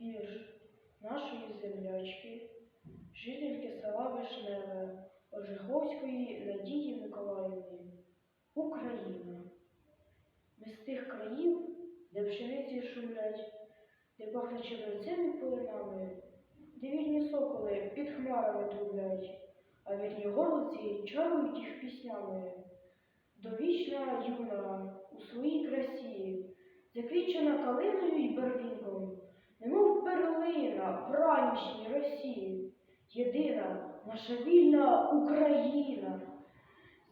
вірш нашої землячки, жительки села Вишневе, Ожеховської Надії Миколаївни, Україна. Ми з тих країв, де пшениці шумлять, де пахне червецем полинами, де вільні соколи під хмарами трублять, а вірні голубці чарують їх піснями. Довічна юна у своїй красі, заквічена калиною й барвінком, ранішній Росії, єдина наша вільна Україна,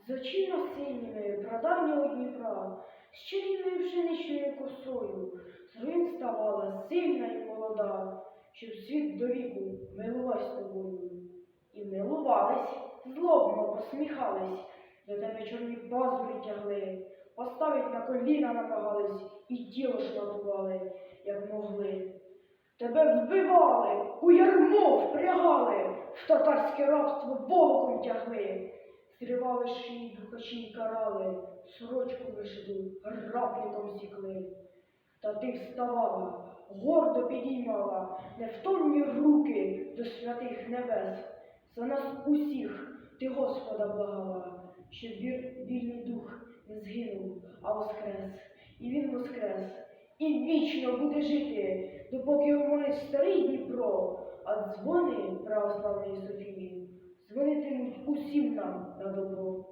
з очима синіми прадавнього Дніпра, з чарівною пшеничною косою, з руїн ставала сильна і молода, щоб світ до віку милувась тобою. І милувались, злобно посміхались, до тебе чорні пазурі тягли, поставить на коліна намагались і тіло шматували, як могли. Тебе вбивали, у ярмо впрягали, в татарське рабство волоком тягли, зривали шиї й карали, сорочку вишиту грабником сікли. Та ти вставала, гордо підіймала невтомні руки до святих небес. За нас усіх ти Господа благала, щоб вільний дух не згинув, а воскрес. І він воскрес, і вічно буде жити, допоки умолить старий Дніпро, а дзвони православної Софії дзвонитимуть усім нам на добро.